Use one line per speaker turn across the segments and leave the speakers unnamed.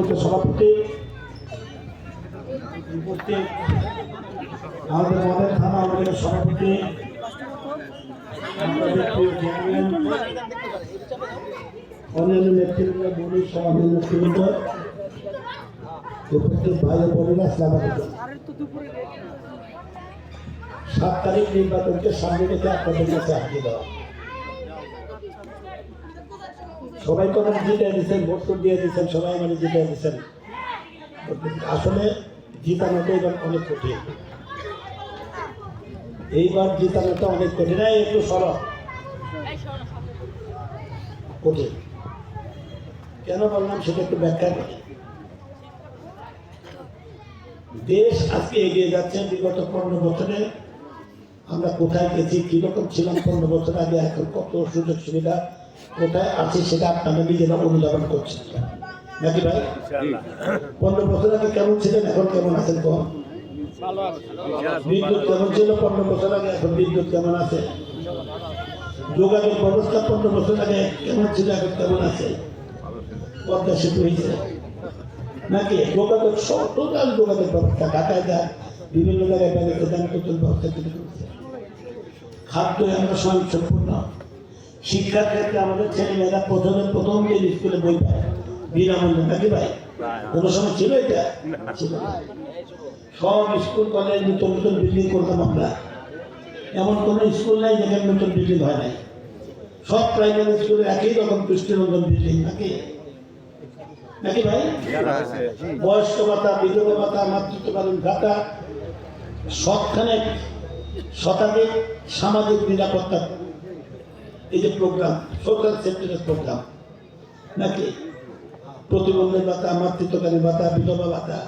সম্মানিত সভাপতি আমাদের থানা আমাদের সভাপতি সাত তারিখ নির্বাচনকে সামনে রেখে আপনাদের কাছে আটকে দেওয়া সবাই তো আমাকে জিতে দিচ্ছেন ভোট তো দিয়ে দিচ্ছেন সবাই মানে জিতে দিচ্ছেন আসলে জিতানোটা এবার অনেক কঠিন। এইবার জিতানোটা অনেক কঠিন। একটু সরব কঠিন। কেন বললাম সেটা একটু ব্যাখ্যা করি। দেশ আজকে এগিয়ে যাচ্ছে বিগত পনেরো বছরে। আমরা কোথায় গেছি, কীরকম ছিলাম পনেরো বছর আগে, এখন কত সুযোগ সুবিধা কোথায় আছে সেটা আপনারা নিজেরা অনুধাবন করছেন? নাকি ভাই? পনেরো বছর আগে কেমন ছিলেন? এখন কেমন আছেন কম বিদ্যুৎ কেমন ছিল পনেরো বছর আগে? এখন বিদ্যুৎ কেমন আছে? যোগাযোগ ব্যবস্থা পনেরো বছর আগে কেমন ছিল? এখন কেমন আছে? পদ্মা সেতু হয়েছে। নাকি যোগাযোগ সব টোটাল যোগাযোগ ব্যবস্থা ঢাকায় যা বিভিন্ন জায়গায় করতে ব্যবস্থা তৈরি খাদ্য আমরা স্বয়ং সম্পূর্ণ শিক্ষার ক্ষেত্রে আমাদের ছেলেমেয়েরা প্রথমে প্রথম দিন স্কুলে বই পায় বিনামূল্যে নাকি ভাই? কোনো সময় ছিল এটা? সব স্কুল কলেজ নতুন নতুন বিল্ডিং করতাম আমরা। এমন কোনো স্কুল নাই যেখানে নতুন বিল্ডিং হয় নাই। সব প্রাইমারি স্কুলে একই রকম দৃষ্টিনন্দন বিল্ডিং নাকি? নাকি ভাই? বয়স্ক ভাতা বিধবা ভাতা মাতৃত্বকালীন ভাতা সবখানে শতাধিক সামাজিক নিরাপত্তা এই যে প্রোগ্রাম সোশ্যাল সেক্টরের প্রোগ্রাম নাকি? প্রতিবন্ধের ভাতা মাতৃত্বকালীন ভাতা, বিধবা ভাতা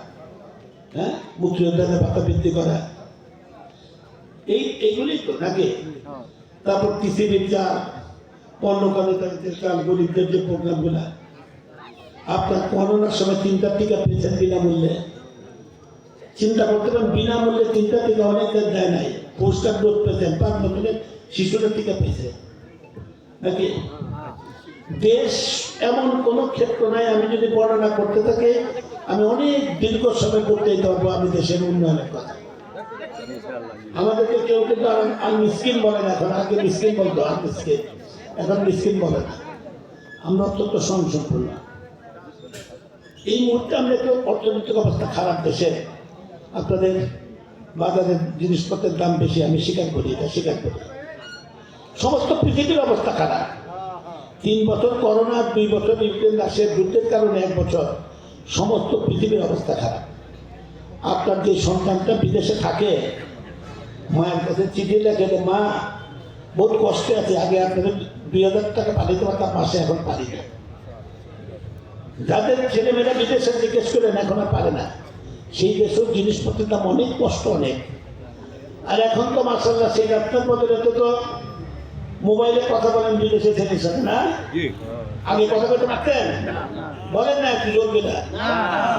হ্যাঁ? মুক্তিযোদ্ধাদের ভাতা বৃদ্ধি করা। এই এইগুলি তো, নাকি? তারপর কৃষিবিদ চাল পণ্যকারিতাদের চাল, গরিবদের যে প্রোগ্রামগুলা, আপনার করোনার সময় তিনটা টিকা পেয়েছেন বিনামূল্যে। চিন্তা করতে পারেন, বিনামূল্যে তিনটা টিকা অনেকের দেয় নাই। পোস্টার ডোজ পেয়েছেন, পাঁচ বছরের শিশুরা টিকা পেয়েছে। নাকি? দেশ এমন কোনো ক্ষেত্র নাই, আমি যদি বর্ণনা করতে থাকি, আমি অনেক দীর্ঘ সময় করতে যেতে পারব আমি দেশের উন্নয়নের কথা। আমাদেরকে কেউ কিন্তু আর মিসকিন বলে না, এখন আগে মিসকিন বলতো, আর মিসকিন। এখন মিসকিন বলে না। আমরা অত্যন্ত স্বয়ংসম্পূর্ণ এই মুহূর্তে আমরা একটু অর্থনৈতিক অবস্থা খারাপ দেশে। আপনাদের বাজারের জিনিসপত্রের দাম বেশি, আমি স্বীকার করি, এটা স্বীকার করি। সমস্ত পৃথিবীর অবস্থা খারাপ। তিন বছর করোনা, দুই বছর ইউক্রেন রাশিয়ার যুদ্ধের কারণে এক বছর সমস্ত পৃথিবীর অবস্থা খারাপ। আপনার যে সন্তানটা বিদেশে থাকে, মায়ের কাছে চিঠি লেখে মা, বহুত কষ্টে আছে, আগে আপনাদের দুই হাজার টাকা পাঠিয়ে পারতাম মাসে এখন পারি না। যাদের ছেলেমেয়েরা বিদেশে জিজ্ঞেস করেন, এখন আর পারে না। সেই দেশের জিনিসপত্রের দাম অনেক, কষ্ট অনেক। আর এখন তো মাসাল্লাহ সেই আপনার বদলে তো মোবাইলে কথা বলেন বিদেশে সাথে না? আগে কথা বলতে পারতেন? বলেন না একটু জোর না?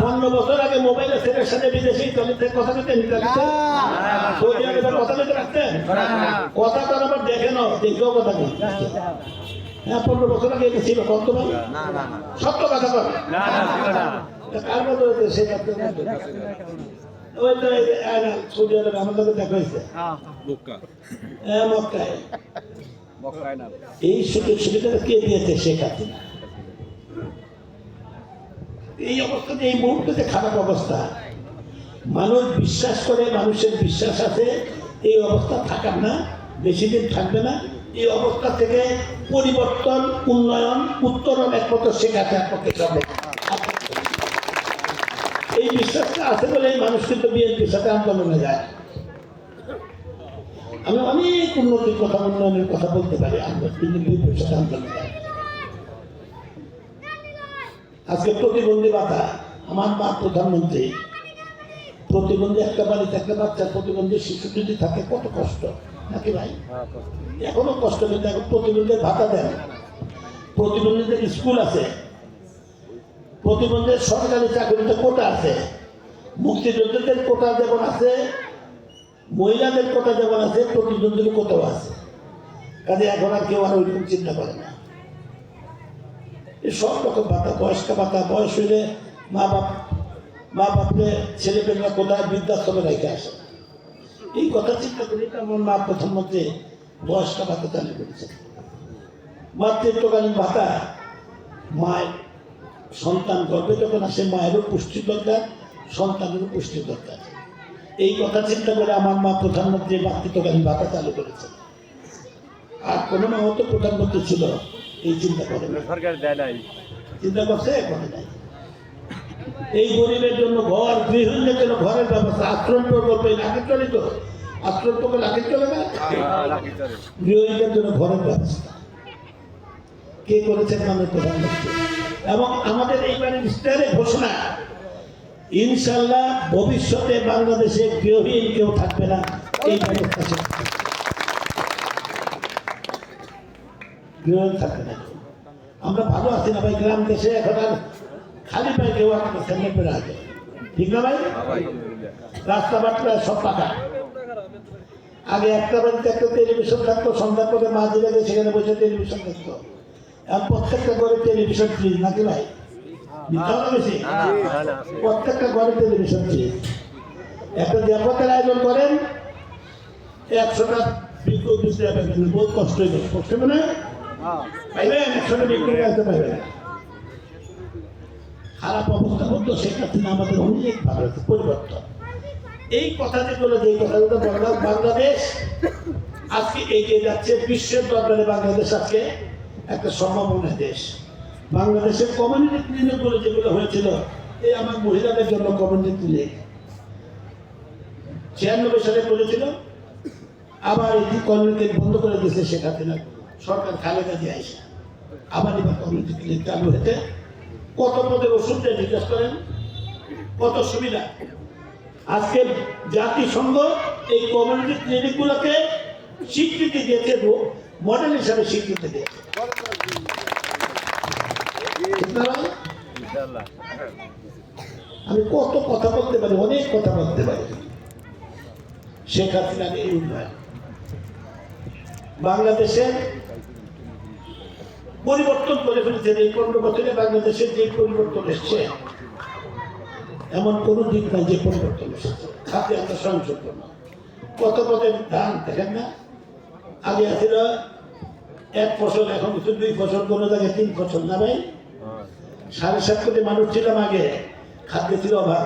পনেরো বছর আগে মোবাইলে ছেলের সাথে বিদেশি চলিতে কথা বলতেন সৌদি আরবে কথা বলতে পারতেন? কথা তো আবার দেখে নাও দেখেও কথা বলতে হ্যাঁ পনেরো বছর আগে এটা ছিল কত ভাই সত্য কথা বল। কার মতো সে ওই তো না, সৌদি আরবে আমাদের দেখা হয়েছে। হ্যাঁ মক্কায়। এই সুযোগ কে দিয়েছে এই অবস্থাতে এই মুহূর্তে খারাপ অবস্থা, মানুষ বিশ্বাস করে, মানুষের বিশ্বাস আছে, এই অবস্থা থাকার না, বেশি দিন থাকবে না। এই অবস্থা থেকে পরিবর্তন, উন্নয়ন, উত্তরণ একমাত্র শেখ হাসিনার পক্ষে এই বিশ্বাসটা আছে বলে মানুষ কিন্তু বিএনপির সাথে আন্দোলনে যায়। আমি অনেক উন্নতির কথা উন্নয়নের কথা বলতে পারি আমরা কিন্তু আজকে প্রতিবন্ধী ভাতা আমার মা প্রধানমন্ত্রী প্রতিবন্ধী একটা বাড়িতে একটা বাচ্চা প্রতিবন্ধী শিশু যদি থাকে কত কষ্ট নাকি ভাই? এখনও কষ্ট কিন্তু এখন প্রতিবন্ধীর ভাতা দেন। প্রতিবন্ধীদের স্কুল আছে। প্রতিবন্ধীর সরকারি চাকরিতে কোটা আছে। মুক্তিযোদ্ধাদের কোটা যেমন আছে মহিলাদের কথা যেমন আছে, প্রতিদ্বন্দ্বীর কোটাও আছে। কাজে এখন আর কেউ আর ওইরকম চিন্তা করে না। সব রকম ভাতা, বয়স্ক ভাতা, বয়স হইলে মা বাপ, মা বাপকে ছেলে পেলেরা কোথায় বৃদ্ধাশ্রমে রেখে আসে? এই কথা চিন্তা করি আমার মা প্রধানমন্ত্রী বয়স্ক ভাতা চালু করেছে? মাতৃত্বকালীন ভাতা মায়ের সন্তান গর্ভে যখন আসে, মায়েরও পুষ্টি দরকার, সন্তানেরও পুষ্টি দরকার। এই কথা চিন্তা করে আমার মা প্রধানমন্ত্রী মাতৃত্বকালীন ভাতা চালু করেছে। আর কোনো মা তো প্রধানমন্ত্রী ছিল এই চিন্তা করে।
সরকার দেয় নাই।
চিন্তা করছে করে নাই। এই গরিবের জন্য ঘর গৃহিণীর জন্য ঘরের ব্যবস্থা আশ্রম প্রকল্প আগে চলে তো? আশ্রম প্রকল্প আগে চলে না
রাখি চলে।
গৃহহীনদের জন্য ঘরের ব্যবস্থা। কে করেছেন আমাদের প্রধানমন্ত্রী? এবং আমাদের এইবারে ইস্তারে ঘোষণা ইনশাল্লাহ ভবিষ্যতে বাংলাদেশে গৃহহীন কেউ থাকবে না। এই ব্যবস্থা গৃহহীন থাকবে না। আমরা ভালো আছি না ভাই? গ্রাম দেশে এখন আর খালি পাই কেউ আমাকে সামনে আছে। ঠিক না ভাই? রাস্তাঘাট প্রায় সব পাকা। আগে একটা বাড়িতে একটা টেলিভিশন থাকতো সন্ধ্যা করে মা দিলে সেখানে বসে টেলিভিশন দেখতো। এখন প্রত্যেকটা করে টেলিভিশন ফ্রিজ নাকি ভাই? বেশি প্রত্যেকটা ঘরে টেলিভিশন ফ্রিজ একটা দেবতার আয়োজন করেন একশোটা বিক্রি দিতে হবে কিন্তু বহুত কষ্ট হয়ে যাবে কষ্ট হবে না পাইবেন একশোটা বিক্রি করতে পারবেন না। খারাপ অবস্থা করতো সেটা থেকে আমাদের অনেক ভালো পরিবর্তন। এই কথা যেগুলো যে কথাগুলো বললাম বাংলাদেশ আজকে এগিয়ে যাচ্ছে বিশ্বের দরবারে বাংলাদেশ আজকে একটা সম্ভাবনা দেশ। বাংলাদেশের কমিউনিটি ক্লিনিকগুলো যেগুলো হয়েছিল, এই আমার মহিলাদের জন্য কমিউনিটি ক্লিনিক ছিয়ানব্বই সালে করেছিল আবার এটি কমিউনিটি বন্ধ করে দিয়েছে শেখ হাসিনা, সরকার খালেদা দিয়ে আইসা আবার এবার কমিউনিটি ক্লিনিক চালু হয়েছে। কত পদের ওষুধ দেয় জিজ্ঞেস করেন, কত সুবিধা? আজকে জাতিসংঘ এই কমিউনিটি ক্লিনিকগুলোকে স্বীকৃতি দিয়েছে মডেল হিসাবে স্বীকৃতি দিয়েছে ঠিক না ভাই?
ইনশাআল্লাহ
আমি কত কথা বলতে পারি, অনেক কথা বলতে পারি। শেখ হাসিনার এই উন্নয়ন। বাংলাদেশের পরিবর্তন করে ফেলেছেন এই পনেরো বছরে, বাংলাদেশের যে পরিবর্তন এসছে, এমন কোন দিক নাই যে পরিবর্তন এসেছে। খাতে একটা সংশোধন কত পদের ধান, দেখেন না? আগে আছিল এক ফসল, এখন দুই ফসল, কোনো জায়গায় তিন ফসল না ভাই। সাড়ে সাত কোটি মানুষ ছিলাম আগে। খাদ্য ছিল অভাব।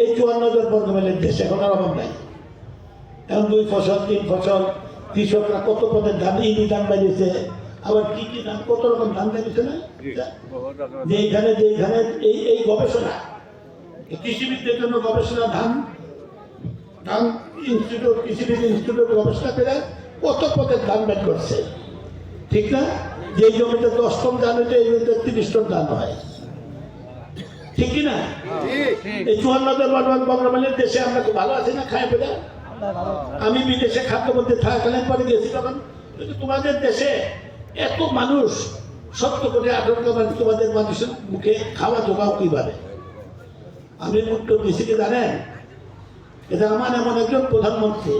এই চুয়ান্ন হাজার বর্গ মাইলের দেশ এখন আর অভাব নাই। এখন দুই ফসল তিন ফসল কৃষকরা কত পদের ধান ইনি দাম বাড়িয়েছে আবার কি কি দাম কত রকম ধান বাড়িয়েছে না? যেইখানে যেইখানে এই এই গবেষণা কৃষিবিদদের জন্য গবেষণা ধান ধান ইনস্টিটিউট কৃষিবিদ ইনস্টিটিউট গবেষণা করে কত পদের ধান বের করছে? ঠিক না? যে জমিতে দশ টন ধান হয়েছে এই জমিতে তিরিশ টন ধান হয়। ঠিক কি না? এই চুয়ান্ন হাজার বর্তমান বঙ্গমানের দেশে আমরা খুব ভালো আছি না খায় পেলে আমি বিদেশে খাদ্য মধ্যে থাকাকালীন পরে গেছি তখন। কিন্তু তোমাদের দেশে এত মানুষ সত্য করে আঠারো মানুষ তোমাদের মানুষের মুখে খাওয়া জোগাও কীভাবে আমি উত্তর দিছি কি জানেন এটা আমার এমন একজন প্রধানমন্ত্রী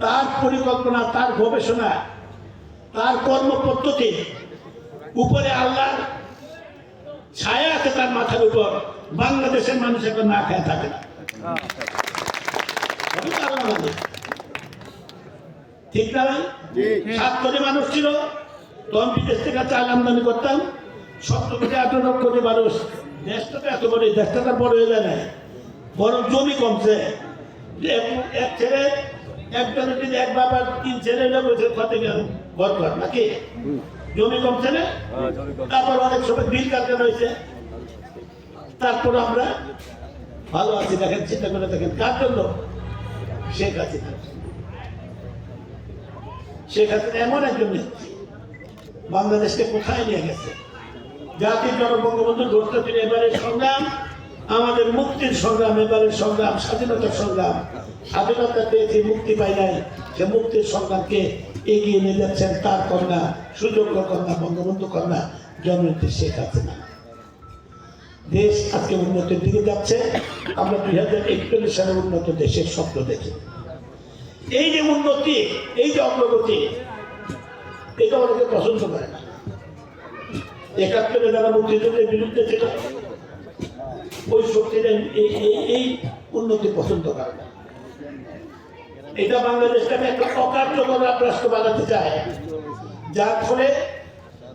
তার পরিকল্পনা তার গবেষণা তার কর্মপদ্ধতি। উপরে আল্লাহ ছায়া আছে তার মাথার উপর। বাংলাদেশের মানুষ এখন না খেয়ে থাকে। ঠিক না ভাই? সাত কোটি মানুষ ছিল। তখন বিদেশ থেকে চাল আমদানি করতাম। সত্তর কোটি আঠারো কোটি মানুষ। দেশটা তো এত বড় দেশটা তো বড় হয়ে যায় না বরং জমি কমছে। এক ছেলে একজনের যদি এক বাবার তিন ছেলে হলে বলছে ঘর ঘর নাকি? জমি কমছে না তারপর অনেক সময় বিল কাটতে হয়েছে। তারপর আমরা ভালো আছি দেখেন চিন্তা করে দেখেন কার জন্য? শেখ হাসিনা শেখ হাসিনা এমন একজন নেত্রী বাংলাদেশকে কোথায় নিয়ে গেছে? জাতির জনক বঙ্গবন্ধু ঘোষণা ছিল এবারের সংগ্রাম আমাদের মুক্তির সংগ্রাম, এবারের সংগ্রাম, স্বাধীনতার সংগ্রাম। স্বাধীনতা পেয়েছে, মুক্তি পাই নাই। সে মুক্তির সংগ্রামকে এগিয়ে নিয়ে যাচ্ছেন তার কন্যা, সুযোগ্য কন্যা, বঙ্গবন্ধু কন্যা, জননেত্রী শেখ হাসিনা। দেশ আজকে উন্নতির দিকে যাচ্ছে। আমরা দুই হাজার একচল্লিশ সালে উন্নত দেশের স্বপ্ন দেখি। এই যে উন্নতি, এই যে অগ্রগতি, এটা অনেকে পছন্দ করে না। একাত্তরে যারা মুক্তিযুদ্ধের বিরুদ্ধে ছিল ওই শক্তিটা এই উন্নতি পছন্দ করে না। এটা বাংলাদেশটাকে একটা অকার্যকর রাষ্ট্র বানাতে চায় যার ফলে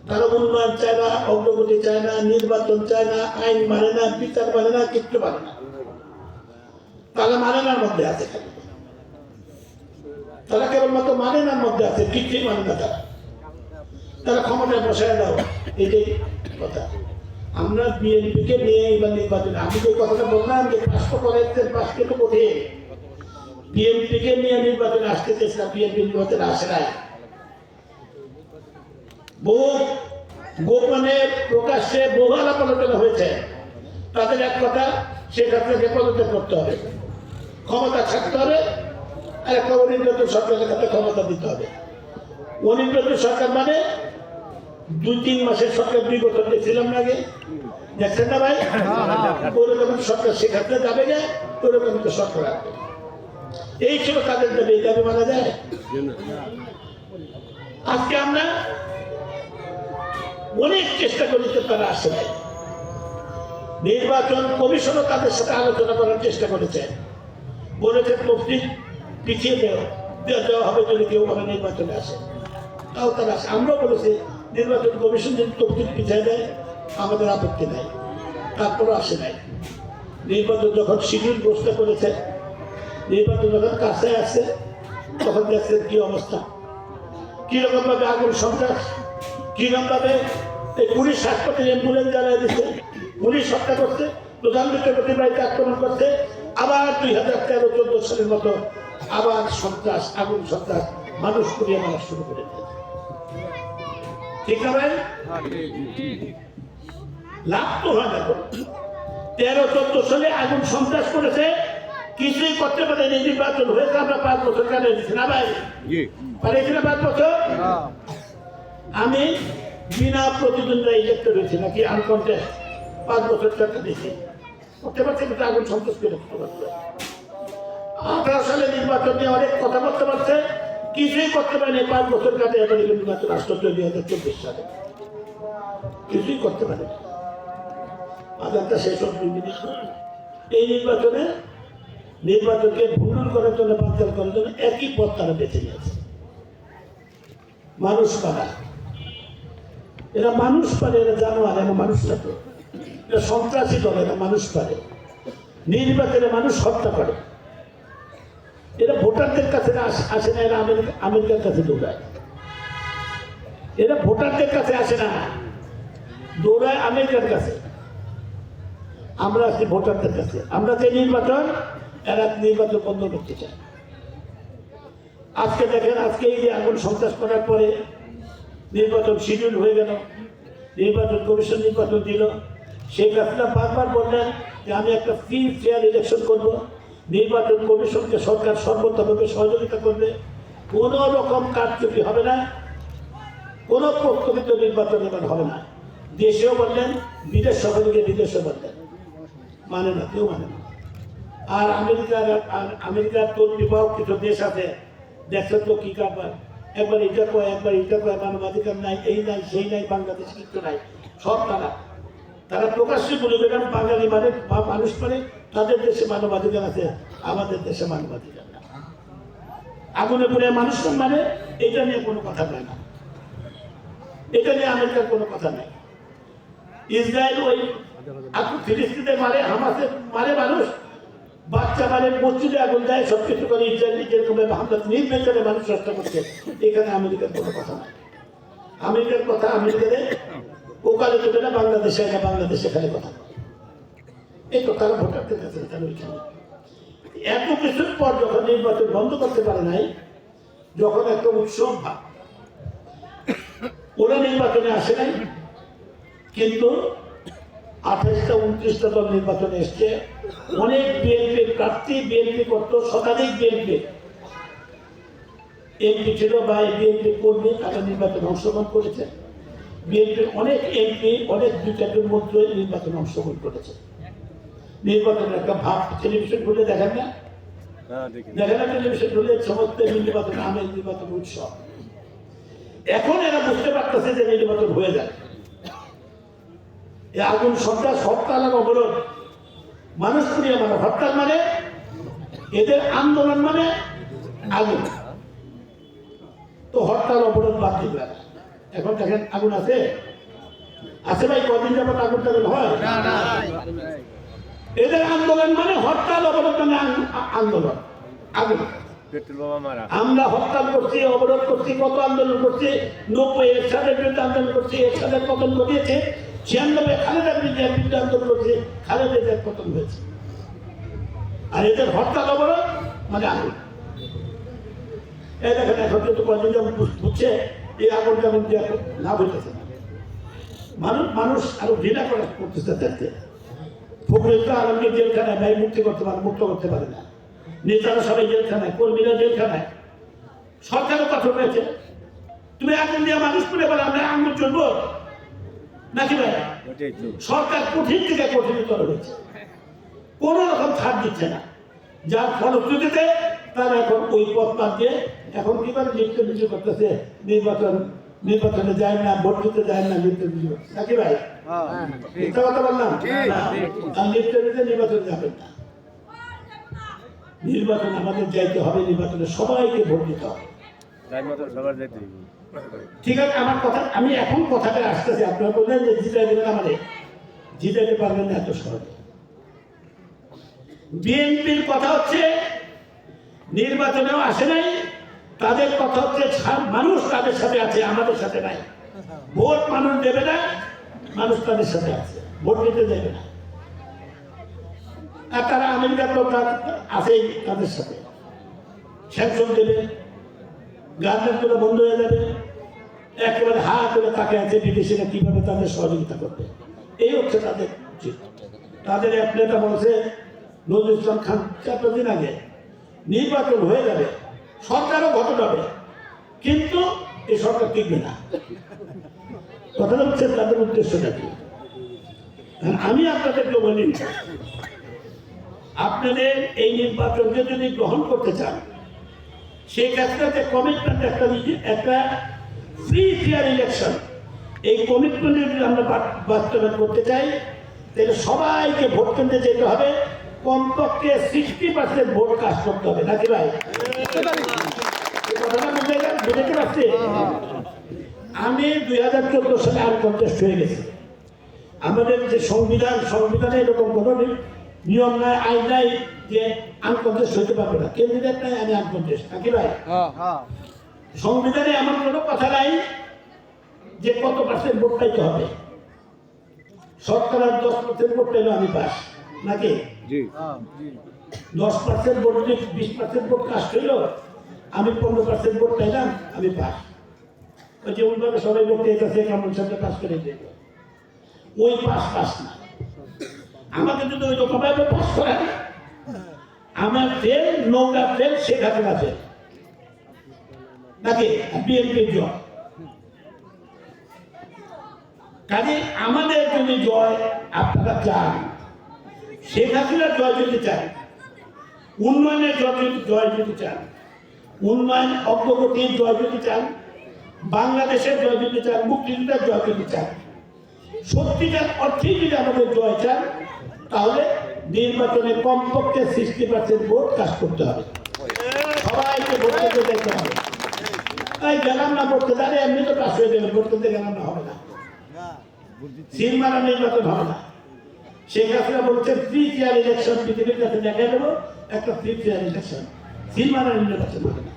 তারা উন্নয়ন চায় না, অগ্রগতি চায় না, নির্বাচন চায় না, আইন মানে না, বিচার মানে না, কিচ্ছু মানে না। তারা মানে নার মধ্যে আছে তারা কেবলমাত্র মানে নার মধ্যে আছে, কিছুই মানে না তারা। তারা ক্ষমতায় বসায় দাও, এটাই কথা। আমরা বিএনপিকে নিয়ে এবার নির্বাচনে। আমি যে কথাটা বললাম যে পাঁচশো কলেজের পাঁচশো তো কঠিন বিএনপিকে নিয়ে নির্বাচনে আসতে চেয়েছিলাম বিএনপি নির্বাচনে আসে নাই। বহু গোপনে প্রকাশ্যে বহু আলাপ আলোচনা হয়েছে। তাদের এক কথা হাসিনাকে পদত্যাগ করতে হবে। ক্ষমতা থাকতে হবে। আর একটা অনির্বাচিত সরকারের কাছে ক্ষমতা দিতে হবে। অনির্বাচিত সরকার মানে দুই, তিন মাসের সরকার দুই বছর দেখছিলাম আগে। দেখছেন না ভাই? ওরকম সরকার যাবে না, ওরকম তো সরকার এই ছিল তাদের দাবি, এই দাবি মানা যায়? আজকে আমরা অনেক চেষ্টা করেছে তারা আসে নাই। নির্বাচন কমিশনও তাদের সাথে আলোচনা করার চেষ্টা করেছে। বলেছে, তফসিল পিছিয়ে দেওয়া দেওয়া হবে যদি কেউ নির্বাচনে আসে। তাও তারা আমরাও বলেছি নির্বাচন কমিশন যদি তফসিল পিছিয়ে দেয়, আমাদের আপত্তি নাই, তারপরও আসে নাই। নির্বাচন যখন শিডিউল ঘোষণা করেছে, নির্বাচন যখন কাছে আসছে তখন দেখছেন কি অবস্থা। কীরকম ভাবে আগুন সন্ত্রাস কীরকম ভাবে এই পুলিশ হাসপাতালে অ্যাম্বুলেন্স জ্বালিয়ে দিচ্ছে, পুলিশ হত্যা করছে, প্রধান বিচারপতি বাড়িতে আক্রমণ করছে, আবার দুই হাজার তেরো, চোদ্দ সালের মতো আবার সন্ত্রাস, আগুন সন্ত্রাস, মানুষ পুড়িয়ে মারা শুরু করে ঠিক না ভাই? লাভ তো হয় না। তেরো চোদ্দ সালে আগুন সন্ত্রাস করেছে। কিছুই করতে পারেনি নির্বাচন হয়েছে আমরা পাঁচ বছর দিচ্ছি না ভাই? পারেছি না পাঁচ বছর? আমি বিনা প্রতিদ্বন্দ্বিতা ইলেক্টেড হয়েছি নাকি? আনকন্টেস্ট পাঁচ বছর টাকা দিয়েছি করতে পারছি কিন্তু আগুন সন্তুষ্ট করে আঠারো সালে নির্বাচন নিয়ে অনেক কথা বলতে পারছে কিছুই করতে পারেনি। পাঁচ বছর কাটে এবার নির্বাচন রাষ্ট্র দুই হাজার চব্বিশ সালে। কিছুই করতে পারেনি। আদালটা শেষ মিনিট এই নির্বাচনে, নির্বাচনকে ভুল করার জন্য বাঞ্চাল করার জন্য একই পথ তারা বেছে নিয়েছে। মানুষ পাড়া। এরা মানুষ পারে এরা জানোয়ার, এরা মানুষ না তো। এরা সন্ত্রাসী দল, এরা মানুষ পারে নির্বাচনে মানুষ হত্যা করে। এরা ভোটারদের কাছে আসে না, এরা আমেরিকা আমেরিকার কাছে দৌড়ায়। এরা ভোটারদের কাছে আসে না, দৌড়ায় আমেরিকার কাছে। আমরা আছি ভোটারদের কাছে। আমরা যে নির্বাচন, এরা নির্বাচন বন্ধ করতে চায়। আজকে দেখেন, আজকে এই যে আগুন সন্ত্রাস করার পরে নির্বাচন শিডিউল হয়ে গেল, নির্বাচন কমিশন নির্বাচন দিল। শেখ হাসিনা বারবার বললেন যে, আমি একটা ফ্রি ফেয়ার ইলেকশন করব। নির্বাচন কমিশনকে সরকার সর্বতভাবে সহযোগিতা করবে। কোনো রকম কারচুপি হবে না। কোনো প্রস্তুত নির্বাচন এবার হবে না। দেশেও বললেন বিদেশ সকলকে বিদেশেও বললেন। মানে না, কেউ মানে না। আর আমেরিকার আমেরিকার তোর বিবাহ কিছু দেশ আছে। দেখছেন তো কি কারবার। একবার এটা কয়, একবার এটা কয়, মানবাধিকার নাই, এই নাই, সেই নাই, বাংলাদেশ কিচ্ছু নাই। সব তারা। তারা প্রকাশ্যে বলে দেবেন বাঙালি মানে বা মানুষ মানে তাদের দেশে মানবাধিকার আছে, আমাদের দেশে মানবাধিকার না। আগুনে পুড়ে মানুষ মানে এটা নিয়ে কোনো কথা নাই না। এটা নিয়ে আমেরিকার কোনো কথা নাই। ইসরায়েল ওই ফিলিস্তিনে মারে হামাসে মারে মানুষ। বাচ্চা মানে মসজিদে আগুন দেয় সব কিছু করে ইসরায়েল যেরকম হামলা নির্বিচারে মানুষ চেষ্টা করছে। এখানে আমেরিকার কোনো কথা নাই। আমেরিকার কথা আমেরিকাতে ওকালে দেবে না বাংলাদেশে না বাংলাদেশে খালি কথা এই তো তারা ভোটারদের কাছে এত কিছুর পর যখন নির্বাচন বন্ধ করতে পারে নাই, যখন একটা উৎসব ওরা নির্বাচনে আসে নাই, কিন্তু আঠাশটা, উনত্রিশটা দল নির্বাচনে এসছে। অনেক বিএনপি প্রার্থী বিএনপি করত, শতাধিক বিএনপি এমপি ছিল বা বিএনপি কর্মী, তারা নির্বাচনে অংশগ্রহণ করেছে। বিএনপির অনেক এমপি অনেক দুই চারজন মন্ত্রী নির্বাচনে অংশগ্রহণ করেছে। নির্বাচনের একটা ভাব টেলিভিশন খুলে দেখেন না? দেখেন না টেলিভিশন খুলে সমস্ত নির্বাচন আমের নির্বাচন উৎসব। এখন এরা বুঝতে পারতেছে যে নির্বাচন হয়ে যায় এই আগুন সন্ত্রাস হরতাল আর অবরোধ। মানুষ পুড়িয়ে মানে হরতাল মানে? এদের আন্দোলন মানে আগুন। তো হরতাল অবরোধ বাদ দিবে এখন দেখেন আগুন আছে? আছে ভাই কদিন যাবত আগুন টাগুন হয়? এদের আন্দোলন মানে হরতাল অবরোধ মানে আন্দোলন। আগুন। আমরা হরতাল করছি অবরোধ করছি কত আন্দোলন করছি? নব্বই এরশাদের বিরুদ্ধে আন্দোলন করছি এরশাদের পতন ঘটিয়েছে। ছিয়ানব্বই খালেদার বিরুদ্ধে বিরুদ্ধে আন্দোলন করছে খালেদার পতন হয়েছে। আর এদের হরতাল অবরোধ মানে আগুন। এই দেখেন এখন কিন্তু কদিন বুঝছে এই আগুন যেমন যে এখন না হইতেছে না। মানুষ মানুষ আরও ঘৃণা করে করতেছে দেখতে। ফখরুল তো আলমকে জেলখানায় ভাই মুক্তি করতে পারে মুক্ত করতে পারে না। নেতারা সবাই জেলখানায় কর্মীরা জেলখানায়। সরকারও কঠোর রয়েছে। তুমি আগুন দিয়ে মানুষ করে বলে আমরা আঙুল চলবো নাকি ভাই? সরকার কঠিন থেকে কঠিনতর হয়েছে। কোনো রকম ছাড় দিচ্ছে না। যার ফলশ্রুতিতে তারা এখন ওই পথ বাদ দিয়ে এখন কি করে লিপ্ত কিছু করতেছে? নির্বাচন নির্বাচনে যায় না ভোট দিতে যায় না লিপ্ত নাকি ভাই? মিথ্যা কথা বললাম? আর লিপ্ত দিতে নির্বাচনে যাবেন না। নির্বাচন আমাদের যাইতে হবে নির্বাচনে সবাইকে ভোট দিতে হবে। ঠিক আছে আমার কথা আমি এখন কথাটা আসতেছি আপনারা বললেন যে জিতাই দেবেন আমারে। জিতাইতে পারবেন না এত সহজে। বিএনপির কথা হচ্ছে নির্বাচনেও আসে নাই। তাদের কথা হচ্ছে মানুষ তাদের সাথে আছে, আমাদের সাথে নাই। ভোট মানুষ দেবে না, মানুষ তাদের সাথে আছে। ভোট দিতে দেবে না। আর তারা আমেরিকার লোক আছেই তাদের সাথে। স্যাংশন দেবে গার্মেন্টগুলো বন্ধ হয়ে যাবে। একেবারে হা করে তাকে আছে বিদেশিরা কীভাবে তাদের সহযোগিতা করবে। এই হচ্ছে তাদের তাদের এক নেতা বলছে, নজরুল ইসলাম খান চার পাঁচ দিন আগে নির্বাচন হয়ে যাবে, সরকারও ঘটন হবে, কিন্তু এই সরকার টিকবে না। কথাটা হচ্ছে তাদের উদ্দেশ্যটা কি? আমি আপনাদেরকে বলি আপনাদের এই নির্বাচনকে যদি গ্রহণ করতে চান, সেই যে কমিটমেন্ট একটা একটা ফ্রি ফেয়ার ইলেকশন এই কমিটমেন্ট যদি আমরা বাস্তবায়ন করতে চাই, তাহলে সবাইকে ভোট কেন্দ্রে যেতে হবে। কমপক্ষে সিক্সটি পার্সেন্ট ভোট কাজ করতে হবে, নাকি ভাই? বুঝতে পারছি? আমি দুই হাজার চোদ্দ সালে আনকন্টেস্ট হয়ে গেছি। আমাদের যে সংবিধান, সংবিধানে এরকম কোনো নিয়ম নাই, আইন নাই যে আনকন্টেস্ট হইতে পারবে না। ক্যান্ডিডেট নাই, আমি আনকন্টেস্ট নাকি ভাই? সংবিধানে এমন কোনো কথা নাই যে কত পার্সেন্ট ভোট পাইতে হবে। সরকারের দশ পার্সেন্ট ভোট পাইলে আমি পাস নাকি? দশ পার্সেন্ট ভোট বিশ পার্সেন্ট ভোট কাস্ট হইল, আমি পনেরো পার্সেন্ট ভোট পাইলাম, আমি পাস। ওই যেমনভাবে সবাই ভোট দিয়েছে কেমন সাথে পাস করে দিয়ে ওই পাস পাস না। আমাকে যদি ওই রকমভাবে পাস করেন আমার ফেল নৌকা ফেল শেখ হাসিনা ফেল নাকি? বিএনপির জয়। কাজে আমাদের যদি জয়, আপনারা চান। শেখ হাসিনার জয় যদি চান উন্নয়নের জয় জয় যদি চান উন্নয়ন অগ্রগতির জয় যদি চান বাংলাদেশের জয় যদি চান মুক্তিযুদ্ধের জয় যদি চান সত্যিকার অর্থেই যদি আমাদের জয় চান, তাহলে নির্বাচনে কমপক্ষে সিক্সটি পার্সেন্ট ভোট কাজ করতে হবে। সবাইকে ভোট করতে দেখতে হবে। তাই গেলাম না ভোট করতে আরে এমনি তো কাজ হয়ে যাবে, ভোট করতে গেলাম না, হবে না। সিল মারা নির্বাচন হবে না। শেখ হাসিনা বলছে ফ্রি ইলেকশন পৃথিবীর কাছে দেখা দেবো একটা ফ্রি ইলেকশন নির্বাচন হবে না।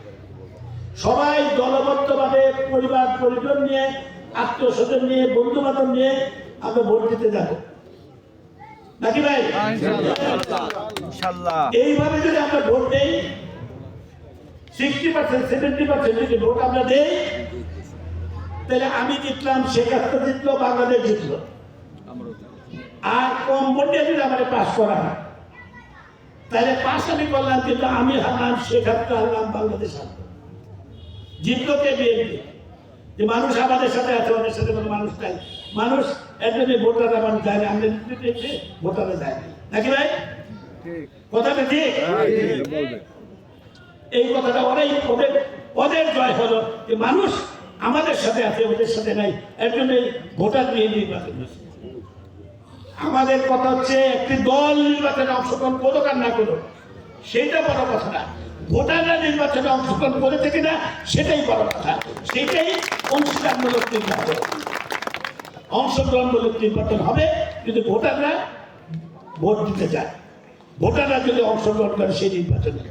সবাই দলবদ্ধভাবে পরিবার পরিজন নিয়ে আত্মীয় স্বজন নিয়ে বন্ধু বান্ধব নিয়ে আমরা ভোট দিতে যাব। নাকি ভাই? এইভাবে যদি আমরা ভোট দেই সিক্সটি পার্সেন্ট সেভেন্টি পার্সেন্ট যদি ভোট আমরা দেই তাহলে আমি জিতলাম শেখ হাসিনা জিতলো বাংলাদেশ জিতলো। আর কম ভোটে যদি আমার পাস করা হয় তাহলে পাস আমি করলাম কিন্তু আমি হারলাম শেখ হাসিনা হারলাম বাংলাদেশ হারলাম জিতলো কে বিএনপি? যে মানুষ আমাদের সাথে আছে ওদের সাথে কোনো মানুষ নাই। মানুষ একজনই ভোটাররা মানুষ যায় আমাদের ভোটাররা যায় নাকি ভাই? কথাটা ঠিক?
হ্যাঁ,
এই কথাটা ওরাই ওদের ওদের জয় হলো যে মানুষ আমাদের সাথে আছে ওদের সাথে নাই। এর জন্য ভোটার নিয়ে নির্বাচন হয়েছে। আমাদের কথা হচ্ছে একটি দল নির্বাচনে অংশগ্রহণ করুক আর না করুক, সেইটা বড় কথা না। ভোটাররা নির্বাচনে অংশগ্রহণ করেছে কিনা, সেটাই বড় কথা। সেটাই অংশীদারমূলক নির্বাচন। অংশগ্রহণমূলক নির্বাচন হবে যদি ভোটাররা ভোট দিতে যায় ভোটাররা যদি অংশগ্রহণ করে, সেই নির্বাচনে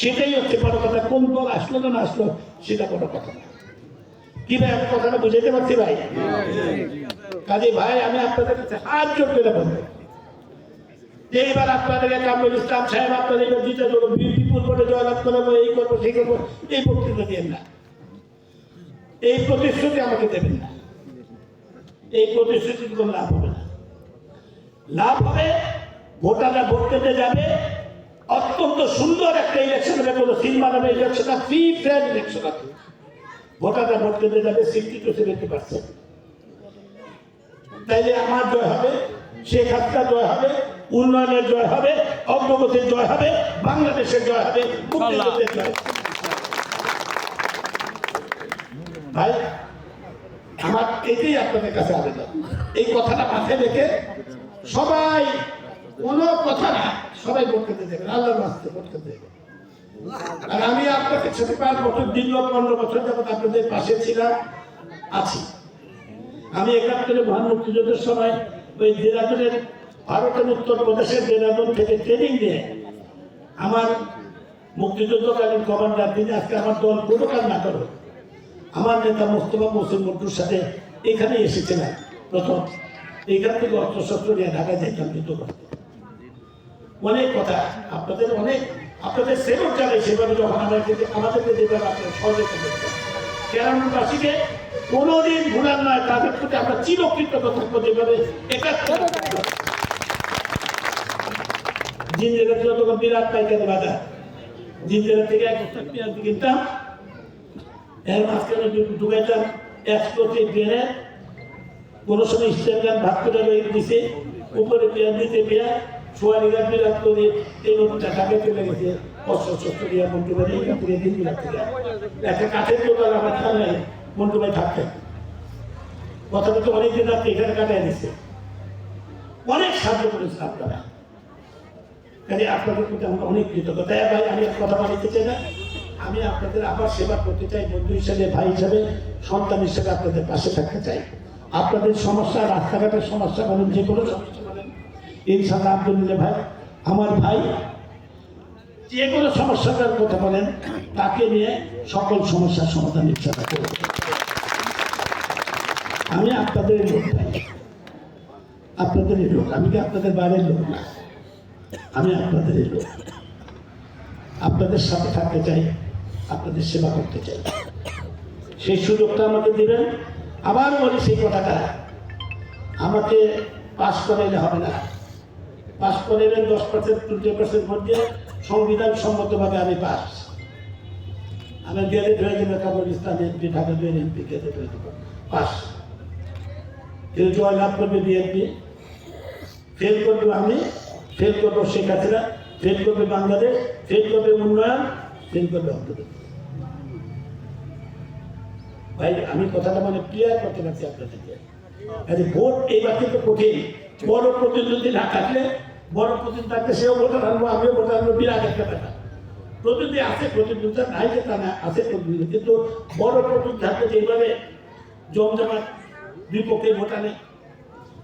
সেটাই হচ্ছে বড় কথা। কোন দল আসলো না আসলো, সেটা বড় কথা না। কি ভাই কথাটা বুঝাইতে পারছি ভাই? কাজে ভাই, আমি আপনাদের কাছে হাত জোর জয়লাভ করব, এই এই না। এই প্রতিশ্রুতি আমাকে দেবেন না। এই লাভ হবে না। লাভ হবে, ভোটাররা ভোট দিতে যাবে। অত্যন্ত সুন্দর একটা ইলেকশন হবে, কোনো সিনেমা নামে ইলেকশন ফ্রি ফেয়ার ইলেকশন ভোটাররা ভোট দিতে যাবে সিক্সটি টু সেভেন্টি পার্সেন্ট তাইলে আমার জয় হবে, শেখ হাসিনা জয় হবে, উন্নয়নের জয় হবে, অগ্রগতির জয় হবে, বাংলাদেশের জয় হবে ভাই, আমার এটাই আপনাদের কাছে আবেদন। এই কথাটা মাথায় রেখে সবাই কোনো কথা না, সবাই করতে দেবেন, আল্লাহর ভোট করতে দেবেন। আর আমি আপনাকে সাথে পাঁচ বছর, দীর্ঘ পনেরো বছর যাবত আপনাদের পাশে ছিলাম, আছি। আমি একাত্তরে মহান মুক্তিযুদ্ধের সময় ওই দেরাদুনের ভারতের উত্তরপ্রদেশের দেরাদুন থেকে ট্রেনিং নিয়ে আমার মুক্তিযুদ্ধকালীন কমান্ডার তিনি আজকে আমার দল কোনো কাজ না করো আমার নেতা মোস্তফা মসিম মন্টুর সাথে এখানে এসেছিলেন প্রথম এইখান থেকে অস্ত্রশস্ত্র নিয়ে ঢাকা যেতাম যুদ্ধ করতে অনেক কথা, আপনাদের অনেক, আপনাদের সেবক জানাই সেভাবে যখন আমাদেরকে আমাদেরকে যেভাবে আপনারা সহযোগিতা কেরানবাসীকে কোনোদিন ভুলার নয়, তাদের প্রতি আমরা চিরকৃতজ্ঞ থাকব যেভাবে বিরাট পাইকারি থেকে এক বস্তা ভাগ করে দিছে, উপরে পেঁয়াজ দিতে পেঁয়াজ গান বিরাট করে এই অস্ত্র শস্ত্র একটা কাঠের দোকান আমার খেয়াল মন্টু ভাই থাকতেন। কথাটা তো অনেক দিন রাত্রে এখানে কাটাই দিচ্ছে। অনেক সাহায্য করেছেন আপনারা। কাজে আপনাদের প্রতি আমরা অনেক কৃতজ্ঞ তাই ভাই আমি কথা বলতে চাই না। আমি আপনাদের আবার সেবা করতে চাই, বন্ধু হিসেবে, ভাই হিসেবে, সন্তান হিসেবে আপনাদের পাশে থাকতে চাই। আপনাদের সমস্যা, রাস্তাঘাটের সমস্যা বলেন, যে কোনো সমস্যা বলেন ইনশাল্লাহ আব্দুল্লাহ ভাই, আমার ভাই, যে কোনো সমস্যাটার কথা বলেন তাকে নিয়ে সকল সমস্যার সমাধান ইচ্ছাটা করব আমি আপনাদের লোক আপনাদের লোক আমি কি আপনাদের বাইরের লোক না? আমি আপনাদের লোক আপনাদের সাথে থাকতে চাই, আপনাদের সেবা করতে চাই। সেই সুযোগটা আমাকে দিবেন। আবার বলি সেই কথাটা, আমাকে পাস করাইলে হবে না। পাস করাইলেন দশ পার্সেন্ট টোয়েন্টি পার্সেন্ট ভোট দিয়ে সংবিধান সম্মতভাবে আমি পাস আমি গেজেট হয়ে গেলে কাবুল ইসলাম এমপি, ঢাকা দুয়ের এমপি গেজেট হয়ে যাব পাস। কিন্তু জয়লাভ করবে বিএনপি। ফেল করবে আমি, ফেল করব শেখ হাসিনা, ফেল করবে বাংলাদেশ, ফেল করবে উন্নয়ন, ফেল করবে অন্তর্গত ভাই, আমি কথাটা মানে ক্লিয়ার করতে পারছি আপনাদেরকে। আরে ভোট এইবার কিন্তু কঠিন। বড় প্রতিদ্বন্দ্বী না থাকলে, বড় প্রতিদ্বন্দ্বী থাকলে সেও ভোটার আনব আমিও ভোটার আনব বিরাট একটা ব্যাপার। প্রতিদ্বন্দ্বী আছে প্রতিদ্বন্দ্বিতা নাই যে তা না আছে প্রতিদ্বন্দ্বী কিন্তু বড় প্রতিদ্বন্দ্বী থাকলে যেভাবে জমজমাট বিপক্ষে ভোট আনে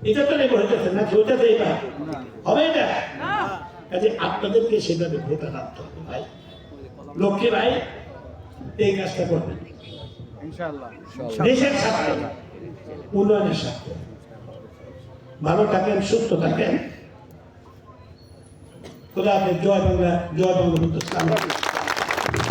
এটা তো নেই হইতেছে না? হইতেছে এইবার হবে এটা? কাজে আপনাদেরকে সেভাবে ভোটার আনতে হবে ভাই। লক্ষ্মী ভাই এই কাজটা করবেন। দেশের স্বার্থে উন্নয়নের স্বার্থে। ভালো থাকেন সুস্থ থাকেন। খোদা হাফেজ, জয় বাংলা জয় বঙ্গবন্ধু সালাম